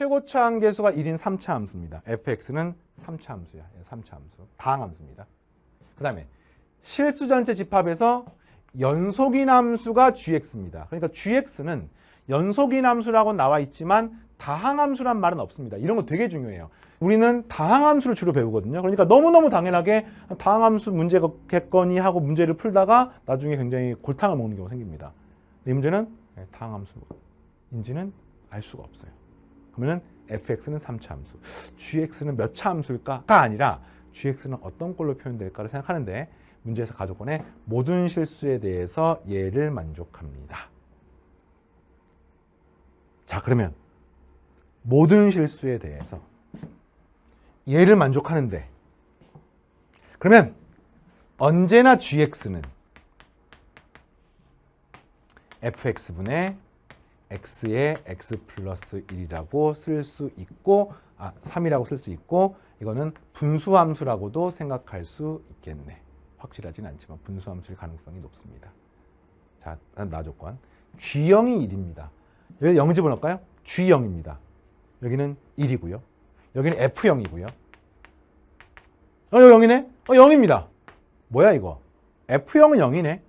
최고차 함계수가 1인 3차 함수입니다. fx는 3차 함수야. 3차 함수. 다항 함수입니다. 그 다음에 실수 전체 집합에서 연속인 함수가 gx입니다. 그러니까 gx는 연속인 함수라고 나와 있지만 다항 함수란 말은 없습니다. 이런 거 되게 중요해요. 우리는 다항 함수를 주로 배우거든요. 그러니까 너무너무 당연하게 다항 함수 문제겠거니 하고 문제를 풀다가 나중에 굉장히 골탕을 먹는 경우가 생깁니다. 이 문제는 네, 다항 함수인지는 알 수가 없어요. 그러면 fx는 3차 함수, gx는 몇 차 함수일까가 아니라 gx는 어떤 꼴로 표현될까를 생각하는데 문제에서 가족권의 모든 실수에 대해서 예를 만족합니다. 자 그러면 모든 실수에 대해서 얘를 만족하는데 그러면 언제나 gx는 fx분의 x의 x 플러스 1이라고 쓸 수 있고 아 3이라고 쓸 수 있고 이거는 분수함수라고도 생각할 수 있겠네. 확실하진 않지만 분수함수일 가능성이 높습니다. 자, 나 조건 G형이 1입니다. 여기 0 집어넣을까요? G형입니다. 여기는 1이고요. 여기는 F형이고요. 어, 여기 0이네? 어, 0입니다. 뭐야 이거? F형은 0이네.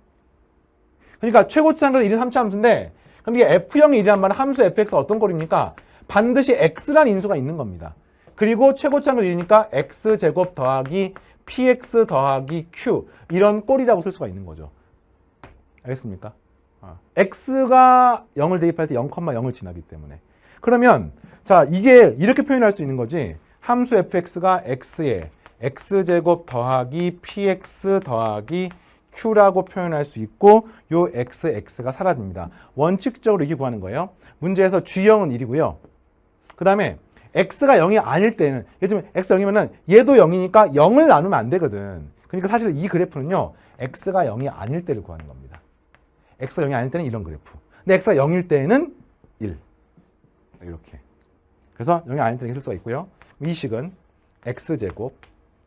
그러니까 최고치 한건 1인 3차 함수인데 그럼 이게 F형이 1이란 말은 함수 fx가 어떤 꼴입니까? 반드시 x란 인수가 있는 겁니다. 그리고 최고치 한건 1이니까 x제곱 더하기 px 더하기 q 이런 꼴이라고 쓸 수가 있는 거죠. 알겠습니까? 아, x가 0을 대입할 때 0,0을 지나기 때문에 그러면 자 이게 이렇게 표현할 수 있는 거지 함수 fx가 x에 x제곱 더하기 px 더하기 q라고 표현할 수 있고 요 x, x가 사라집니다. 원칙적으로 이렇게 구하는 거예요. 문제에서 g형은 1이고요. 그 다음에 x가 0이 아닐 때는 예를 들면 x 0이면은 얘도 0이니까 0을 나누면 안 되거든. 그러니까 사실 이 그래프는요. x가 0이 아닐 때를 구하는 겁니다. x가 0이 아닐 때는 이런 그래프. 근데 x가 0일 때는 1. 이렇게. 그래서 0이 아닐 때는 있을 수가 있고요. 이 식은 x제곱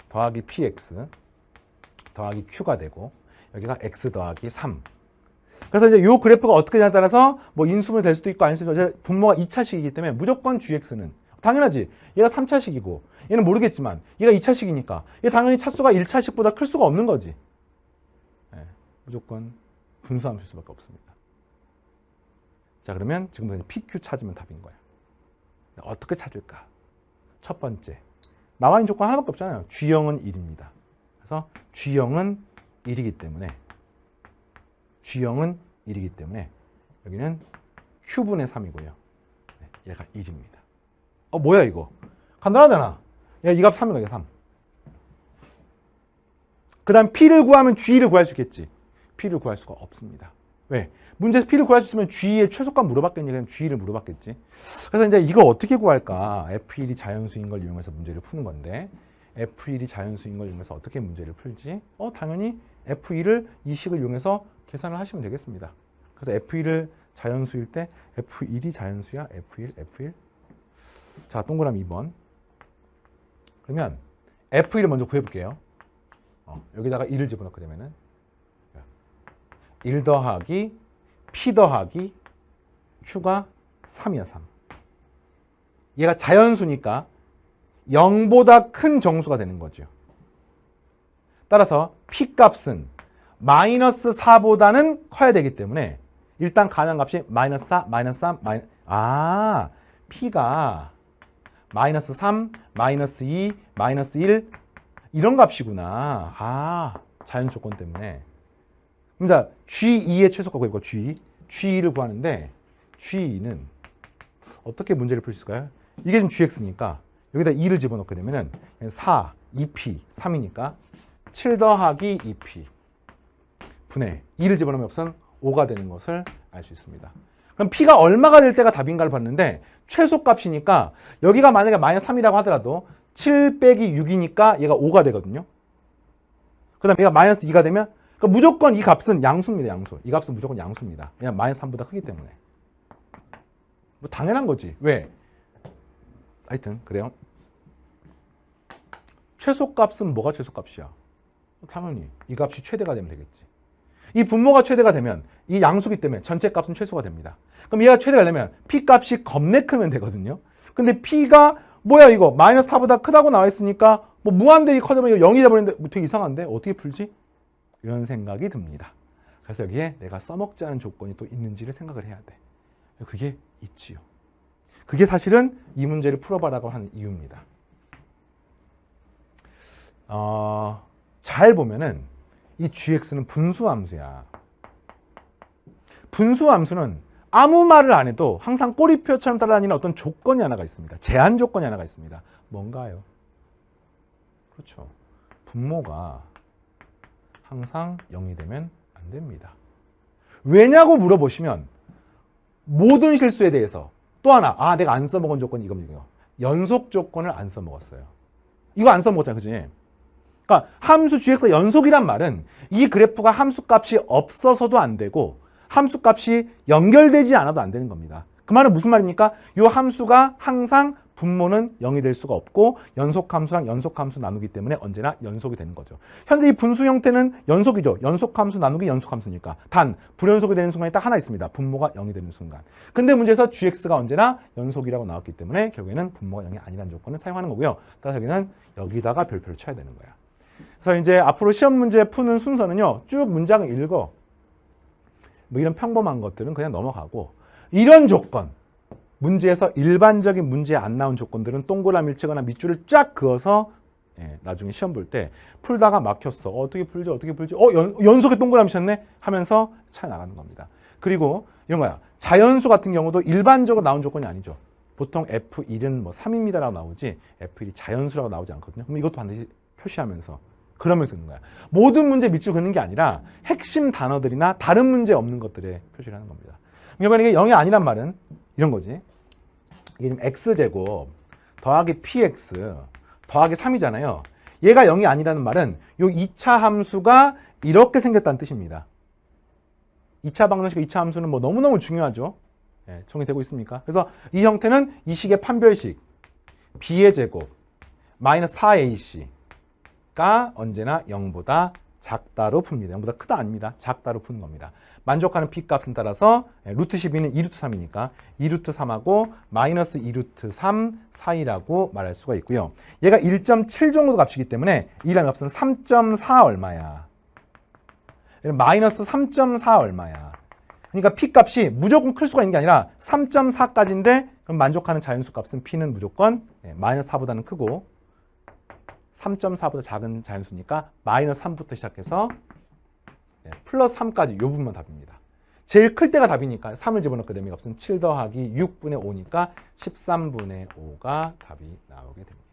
더하기 px 더하기 q가 되고 여기가 x 더하기 3. 그래서 이제 이 그래프가 어떻게 되냐에 따라서 뭐 인수분해 될 수도 있고 아닐 수도 있고 분모가 2차식이기 때문에 무조건 gx는 당연하지. 얘가 3차식이고 얘는 모르겠지만 얘가 2차식이니까 얘 당연히 차수가 1차식보다 클 수가 없는 거지. 예, 무조건 분수함수일 수밖에 없습니다. 자 그러면 지금부터 PQ 찾으면 답인 거야. 어떻게 찾을까? 첫 번째 나와 있는 조건 하나밖에 없잖아요. G형은 1입니다. 그래서 G형은 1이기 때문에 G형은 1이기 때문에 여기는 Q분의 3이고요. 얘가 1입니다. 어 뭐야 이거? 간단하잖아. 야, 이값 3이야, 3. 그 다음 P를 구하면 G를 구할 수 있겠지. P를 구할 수가 없습니다. 왜? 문제에서 P를 구할 수 있으면 G의 최소값 물어봤겠니? 그냥 G를 물어봤겠지. 그래서 이제 이거 어떻게 구할까? F1이 자연수인 걸 이용해서 문제를 푸는 건데 F1이 자연수인 걸 이용해서 어떻게 문제를 풀지? 어, 당연히 F1을 이 식을 이용해서 계산을 하시면 되겠습니다. 그래서 F1을 자연수일 때 F1이 자연수야? F1, F1. 자, 동그라미 2번. 그러면 F1을 먼저 구해볼게요. 어, 여기다가 1을 집어넣게 되면은 1 더하기 P 더하기 Q가 3이야, 3. 얘가 자연수니까 0보다 큰 정수가 되는 거죠. 따라서 P 값은 마이너스 4보다는 커야 되기 때문에 일단 가능한 값이 마이너스 4, 마이너스 3, 마이 아, P가 마이너스 3, 마이너스 2, 마이너스 1 이런 값이구나. 아, 자연 조건 때문에. 자, G2의 최소값 구해볼까? G. G2를 구하는데 G2는 어떻게 문제를 풀 수 있을까요? 이게 지금 GX니까 여기다 2를 집어넣게 되면은 4, 2P, 3이니까 7 더하기 2P 분의 2를 집어넣으면 우선 5가 되는 것을 알 수 있습니다. 그럼 P가 얼마가 될 때가 답인가를 봤는데 최소값이니까 여기가 만약에 마이너스 3이라고 하더라도 7 빼기 6이니까 얘가 5가 되거든요. 그 다음에 얘가 마이너스 2가 되면 그러니까 무조건 이 값은 양수입니다. 양수. 이 값은 무조건 양수입니다. 왜냐면 마이너스 3보다 크기 때문에. 뭐 당연한 거지. 왜? 하여튼 그래요. 최소값은 뭐가 최소값이야? 당연히 이 값이 최대가 되면 되겠지. 이 분모가 최대가 되면 이 양수기 때문에 전체 값은 최소가 됩니다. 그럼 얘가 최대가 되면 p 값이 겁내 크면 되거든요. 근데 P가 뭐야 이거 마이너스 4보다 크다고 나와 있으니까 뭐 무한대이 커지면 이거 0이 돼버리는데 뭐 되게 이상한데 어떻게 풀지? 이런 생각이 듭니다. 그래서 여기에 내가 않은 조건이 또 있는지를 생각을 해야 돼. 그게 있지요. 그게 사실은 이 문제를 풀어봐라고 하는 이유입니다. 어, 잘 보면은 이 gx는 분수 함수야. 분수 함수는 아무 말을 안 해도 항상 꼬리표처럼 따라다니는 어떤 조건이 하나가 있습니다. 제한 조건이 하나가 있습니다. 뭔가요? 그렇죠. 분모가 항상 0이 되면 안 됩니다. 왜냐고 물어보시면 모든 실수에 대해서 또 하나 아 내가 안 써먹은 조건이 이겁니다. 연속 조건을 안 써먹었어요. 이거 안 써먹었잖아요. 그지? 그러니까 함수 gx가 연속이란 말은 이 그래프가 함수 값이 없어서도 안 되고 함수 값이 연결되지 않아도 안 되는 겁니다. 그 말은 무슨 말입니까? 이 함수가 항상 분모는 0이 될 수가 없고 연속함수랑 연속함수 나누기 때문에 언제나 연속이 되는 거죠. 현재 이 분수 형태는 연속이죠. 연속함수 나누기 연속함수니까. 단 불연속이 되는 순간이 딱 하나 있습니다. 분모가 0이 되는 순간. 근데 문제에서 gx가 언제나 연속이라고 나왔기 때문에 결국에는 분모가 0이 아니라는 조건을 사용하는 거고요. 따라서 여기는 여기다가 별표를 쳐야 되는 거야. 그래서 이제 앞으로 시험 문제 푸는 순서는요. 쭉 문장을 읽어. 뭐 이런 평범한 것들은 그냥 넘어가고 이런 조건 문제에서 일반적인 문제에 안 나온 조건들은 동그라미를 치거나 밑줄을 쫙 그어서 예, 나중에 시험 볼 때 풀다가 막혔어. 어, 떻게 풀지? 어떻게 풀지? 어, 연, 연속에 동그라미 쳤네? 하면서 차 나가는 겁니다. 그리고 이런 거야. 자연수 같은 경우도 일반적으로 나온 조건이 아니죠. 보통 F1은 뭐 3입니다라고 나오지 F1이 자연수라고 나오지 않거든요. 그럼 이것도 반드시 표시하면서 그러면서 있는 거야. 모든 문제 밑줄 긋는 게 아니라 핵심 단어들이나 다른 문제 없는 것들에 표시를 하는 겁니다. 그러니까 이게 0이 아니란 말은 이런 거지. 이게 지금 x제곱 더하기 px 더하기 3이잖아요. 얘가 0이 아니라는 말은 이 2차 함수가 이렇게 생겼다는 뜻입니다. 2차 방정식, 2차 함수는 뭐 너무너무 중요하죠. 예, 정리되고 있습니까? 그래서 이 형태는 이 식의 판별식 b의 제곱 마이너스 4ac 가 언제나 0보다 작다로 풉니다. 0보다 크다 아닙니다. 작다로 푸는 겁니다. 만족하는 p 값은 따라서 예, 루트 12는 2루트 3이니까 2루트 3하고 마이너스 2루트 3 사이라고 말할 수가 있고요. 얘가 1.7 정도 값이기 때문에 이라는 값은 3.4 얼마야. 마이너스 3.4 얼마야. 그러니까 p 값이 무조건 클 수가 있는 게 아니라 3.4까지인데 그럼 만족하는 자연수 값은 p는 무조건 예, 마이너스 4보다는 크고 3.4보다 작은 자연수니까 마이너스 3부터 시작해서 네, 플러스 3까지 이 부분만 답입니다. 제일 클 때가 답이니까 3을 집어넣게 되면 값은 7 더하기 6분의 5니까 13분의 5가 답이 나오게 됩니다.